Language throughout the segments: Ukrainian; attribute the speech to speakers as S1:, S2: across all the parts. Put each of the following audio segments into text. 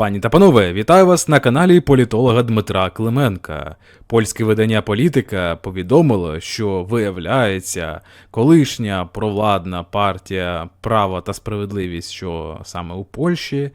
S1: Пані та панове, вітаю вас на каналі політолога Дмитра Клименка. Польське видання Політика повідомило, що виявляється, колишня провладна партія Право та справедливість, що саме у Польщі,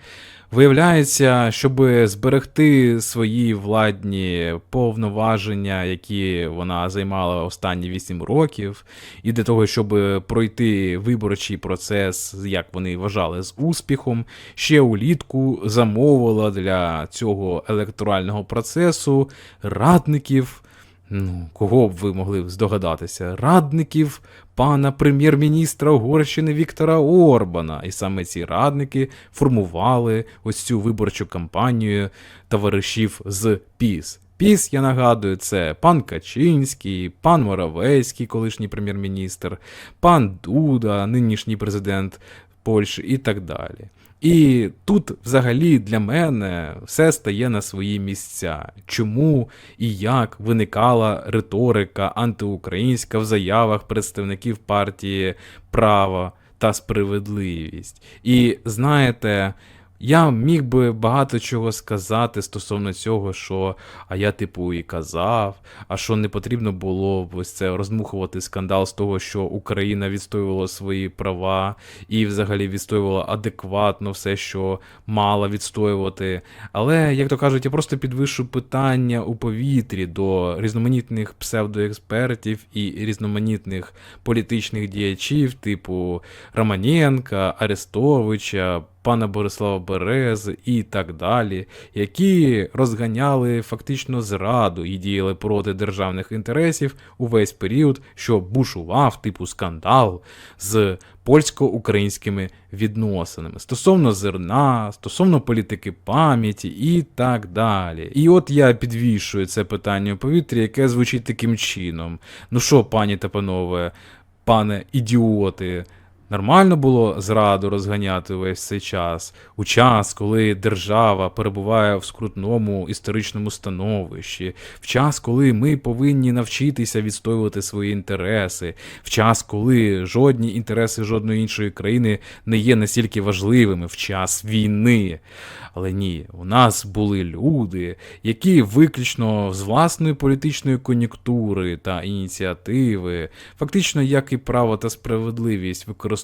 S1: виявляється, щоб зберегти свої владні повноваження, які вона займала останні 8 років, і для того, щоб пройти виборчий процес, як вони вважали, з успіхом, ще улітку замовила для цього електорального процесу радників. Ну, кого б ви могли б здогадатися? Радників пана прем'єр-міністра Угорщини Віктора Орбана. І саме ці радники формували ось цю виборчу кампанію товаришів з ПІС. ПІС, я нагадую, це пан Качинський, пан Моравецький, колишній прем'єр-міністр, пан Дуда, нинішній президент Польщі і так далі. І тут взагалі для мене все стає на свої місця. Чому і як виникала риторика антиукраїнська в заявах представників партії Право та справедливість. І знаєте. Я міг би багато чого сказати стосовно цього, що а я типу і казав, а що не потрібно було ось це розмухувати скандал з того, що Україна відстоювала свої права і взагалі відстоювала адекватно все, що мала відстоювати. Але, як то кажуть, я просто підвишу питання у повітрі до різноманітних псевдоекспертів і різноманітних політичних діячів, типу Романенка, Арестовича пана Борислава Берези і так далі, які розганяли фактично зраду і діяли проти державних інтересів увесь період, що бушував типу скандал з польсько-українськими відносинами стосовно зерна, стосовно політики пам'яті і так далі. І от я підвішую це питання у повітрі, яке звучить таким чином: ну що, пані та панове, пане ідіоти. Нормально було зраду розганяти весь цей час, у час, коли держава перебуває в скрутному історичному становищі, в час, коли ми повинні навчитися відстоювати свої інтереси, в час, коли жодні інтереси жодної іншої країни не є настільки важливими, в час війни. Але ні, у нас були люди, які виключно з власної політичної кон'юнктури та ініціативи, фактично як і право та справедливість використовували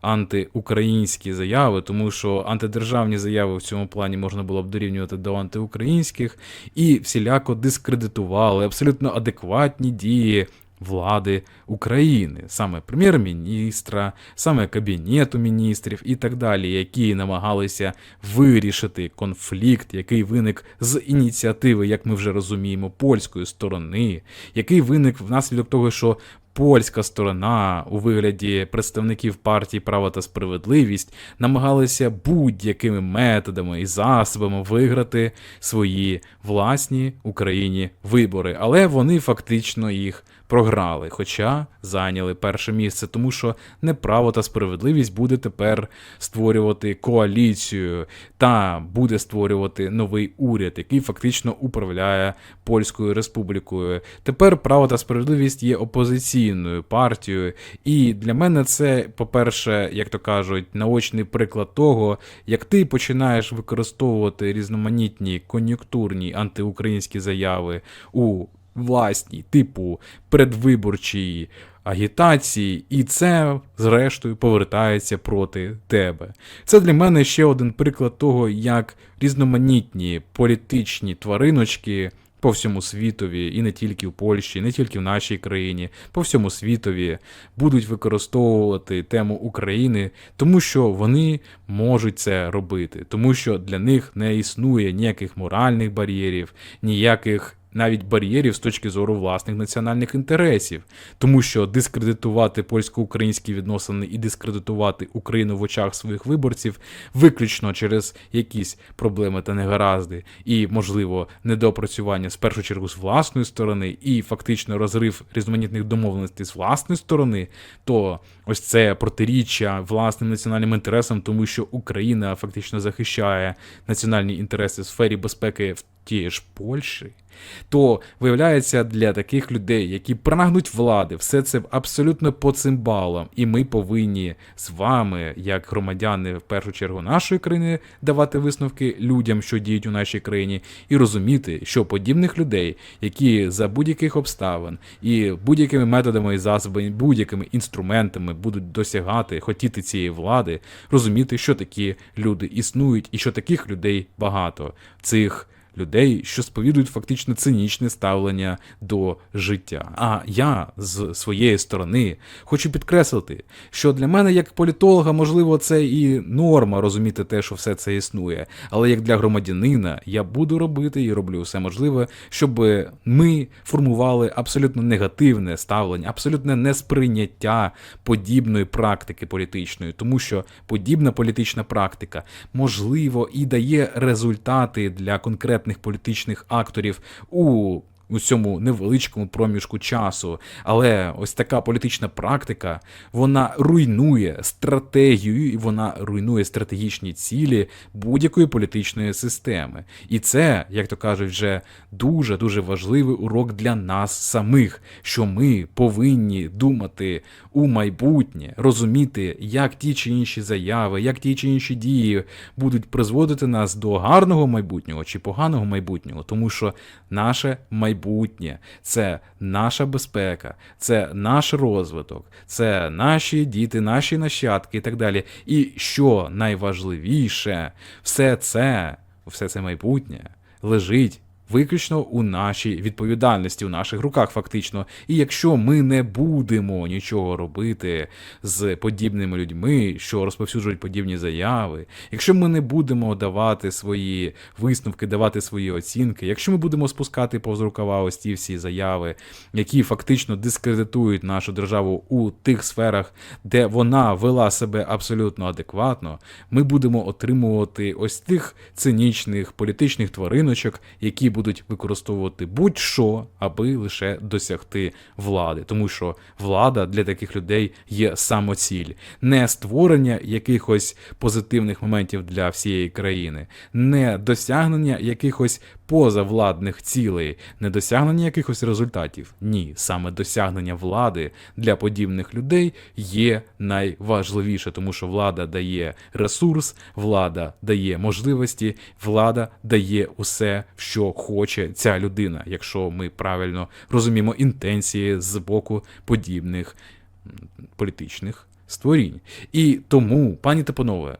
S1: антиукраїнські заяви, тому що антидержавні заяви в цьому плані можна було б дорівнювати до антиукраїнських, і всіляко дискредитували абсолютно адекватні дії влади України, саме прем'єр-міністра, саме кабінету міністрів і так далі, які намагалися вирішити конфлікт, який виник з ініціативи, як ми вже розуміємо, польської сторони, який виник внаслідок того, що польська сторона у вигляді представників партії Право та справедливість намагалися будь-якими методами і засобами виграти свої власні Україні вибори, але вони фактично їх програли, хоча зайняли перше місце, тому що неправо та справедливість буде тепер створювати коаліцію та буде створювати новий уряд, який фактично управляє Польською Республікою. Тепер право та справедливість є опозиційною партією, і для мене це, по-перше, як то кажуть, наочний приклад того, як ти починаєш використовувати різноманітні кон'юнктурні антиукраїнські заяви у власній, типу предвиборчій агітації, і це, зрештою, повертається проти тебе. Це для мене ще один приклад того, як різноманітні політичні твариночки. По всьому світові, і не тільки в Польщі, і не тільки в нашій країні, по всьому світові будуть використовувати тему України, тому що вони можуть це робити, тому що для них не існує ніяких моральних бар'єрів, ніяких навіть бар'єрів з точки зору власних національних інтересів, тому що дискредитувати польсько-українські відносини і дискредитувати Україну в очах своїх виборців виключно через якісь проблеми та негаразди, і, можливо, недоопрацювання з першу чергу з власної сторони, і фактично розрив різноманітних домовленостей з власної сторони, то ось це протиріччя власним національним інтересам, тому що Україна фактично захищає національні інтереси в сфері безпеки в тієї ж Польщі, то виявляється для таких людей, які прагнуть влади, все це абсолютно по цим балам. І ми повинні з вами, як громадяни, в першу чергу нашої країни, давати висновки людям, що діють у нашій країні, і розуміти, що подібних людей, які за будь-яких обставин і будь-якими методами і засобами, будь-якими інструментами будуть досягати, хотіти цієї влади, розуміти, що такі люди існують, і що таких людей багато. Цих людей, що сповідують фактично цинічне ставлення до життя. А я з своєї сторони хочу підкреслити, що для мене, як політолога, можливо, це і норма розуміти те, що все це існує. Але як для громадянина я буду робити і роблю все можливе, щоб ми формували абсолютно негативне ставлення, абсолютне несприйняття подібної практики політичної, тому що подібна політична практика можливо і дає результати для конкретних політичних акторів у у цьому невеличкому проміжку часу. Але ось така політична практика вона руйнує стратегію і вона руйнує стратегічні цілі будь-якої політичної системи. І це, як то кажуть, вже дуже дуже важливий урок для нас самих, що ми повинні думати у майбутнє, розуміти, як ті чи інші заяви, як ті чи інші дії будуть призводити нас до гарного майбутнього чи поганого майбутнього, тому що наше майбутнє це наша безпека, це наш розвиток, це наші діти, наші нащадки і так далі. І що найважливіше, все це, все це майбутнє лежить виключно у нашій відповідальності, у наших руках, фактично. І якщо ми не будемо нічого робити з подібними людьми, що розповсюджують подібні заяви, якщо ми не будемо давати свої висновки, давати свої оцінки, якщо ми будемо спускати повз рукава ось ті всі заяви, які фактично дискредитують нашу державу у тих сферах, де вона вела себе абсолютно адекватно, ми будемо отримувати ось тих цинічних політичних твариночок, які будуть використовувати будь-що, аби лише досягти влади, тому що влада для таких людей є самоціль, не створення якихось позитивних моментів для всієї країни, не досягнення якихось позавладних цілей, не досягнення якихось результатів. Ні, саме досягнення влади для подібних людей є найважливіше, тому що влада дає ресурс, влада дає можливості, влада дає усе, що хоче ця людина, якщо ми правильно розуміємо інтенції з боку подібних політичних створінь. І тому, пані та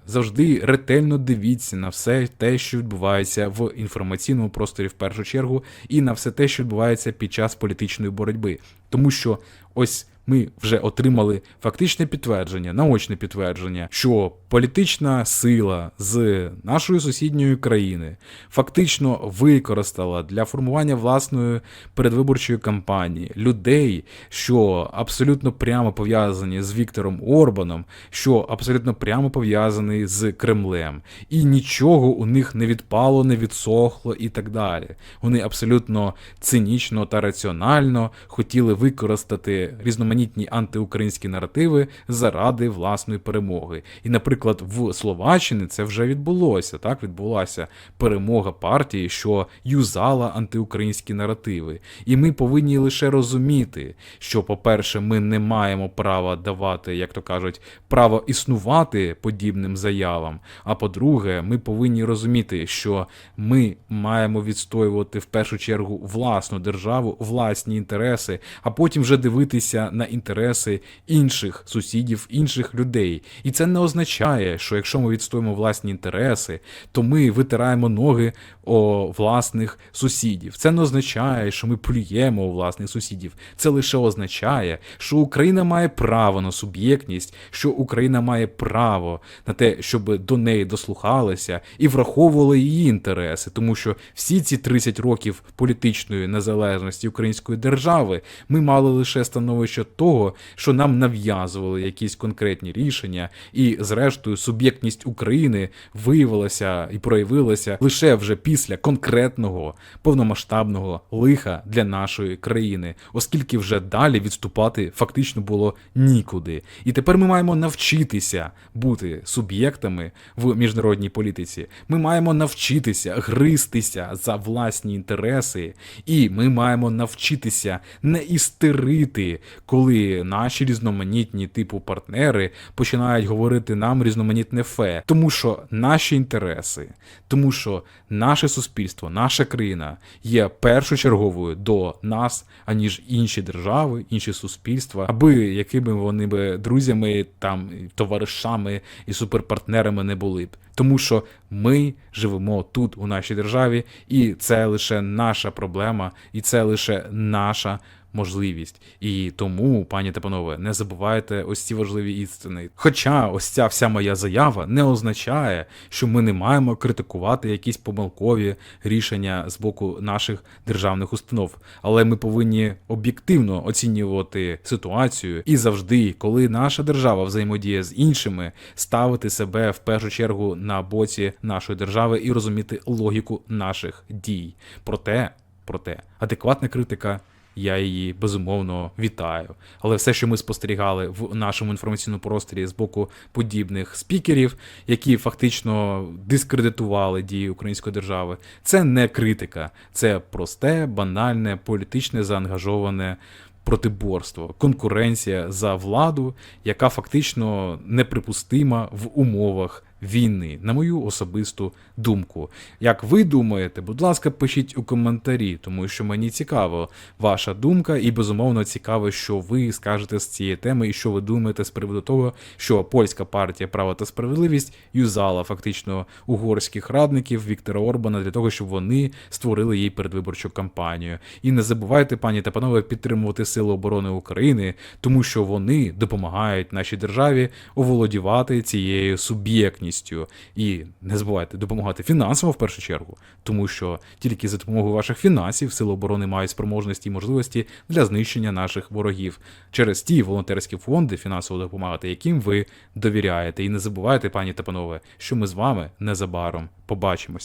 S1: завжди ретельно дивіться на все те, що відбувається в інформаційному просторі в першу чергу, і на все те, що відбувається під час політичної боротьби. Тому що ось ми вже отримали фактичне підтвердження, наочне підтвердження, що політична сила з нашої сусідньої країни фактично використала для формування власної передвиборчої кампанії людей, що абсолютно прямо пов'язані з Віктором Орбаном, що абсолютно прямо пов'язані з Кремлем, і нічого у них не відпало, не відсохло і так далі. Вони абсолютно цинічно та раціонально хотіли використати різноманітні різноманітні антиукраїнські наративи заради власної перемоги. І, наприклад, в Словаччині це вже відбулося. Так відбулася перемога партії, що юзала антиукраїнські наративи. І ми повинні лише розуміти, що, по-перше, ми не маємо права давати, як то кажуть, право існувати подібним заявам. А по-друге, ми повинні розуміти, що ми маємо відстоювати в першу чергу власну державу, власні інтереси, а потім вже дивитися на інтереси інших сусідів, інших людей. І це не означає, що якщо ми відстоїмо власні інтереси, то ми витираємо ноги о власних сусідів. Це не означає, що ми плюємо у власних сусідів. Це лише означає, що Україна має право на суб'єктність, що Україна має право на те, щоб до неї дослухалися і враховували її інтереси, тому що всі ці 30 років політичної незалежності української держави ми мали лише становище того, що нам нав'язували якісь конкретні рішення, і зрештою суб'єктність України виявилася і проявилася лише вже після конкретного повномасштабного лиха для нашої країни, оскільки вже далі відступати фактично було нікуди. І тепер ми маємо навчитися бути суб'єктами в міжнародній політиці. Ми маємо навчитися гристися за власні інтереси, і ми маємо навчитися не істерити, коли наші різноманітні типу партнери починають говорити нам різноманітне фе, тому що наші інтереси, тому що наше суспільство, наша країна є першочерговою до нас, аніж інші держави, інші суспільства, аби якими вони би друзями, там товаришами і суперпартнерами не були б. Тому що ми живемо тут, у нашій державі, і це лише наша проблема, і це лише наша можливість. І тому, пані та панове, не забувайте ось ці важливі істини. Хоча ось ця вся моя заява не означає, що ми не маємо критикувати якісь помилкові рішення з боку наших державних установ, але ми повинні об'єктивно оцінювати ситуацію і завжди, коли наша держава взаємодіє з іншими, ставити себе в першу чергу на боці нашої держави і розуміти логіку наших дій. Проте, проте, адекватна критика. Я її безумовно вітаю. Але все, що ми спостерігали в нашому інформаційному просторі з боку подібних спікерів, які фактично дискредитували дії української держави, це не критика, це просте, банальне, політичне заангажоване протиборство, конкуренція за владу, яка фактично неприпустима в умовах війни, на мою особисту думку. Як ви думаєте, будь ласка, пишіть у коментарі, тому що мені цікаво ваша думка, і безумовно цікаво, що ви скажете з цієї теми, і що ви думаєте з приводу того, що польська партія Право та справедливість юзала фактично угорських радників Віктора Орбана для того, щоб вони створили їй передвиборчу кампанію. І не забувайте, пані та панове, підтримувати Сили оборони України, тому що вони допомагають нашій державі оволодівати цією суб'єктністю. І не забувайте допомагати фінансово в першу чергу, тому що тільки за допомогою ваших фінансів Сили оборони мають спроможності і можливості для знищення наших ворогів через ті волонтерські фонди фінансово допомагати, яким ви довіряєте. І не забувайте, пані та панове, що ми з вами незабаром побачимося.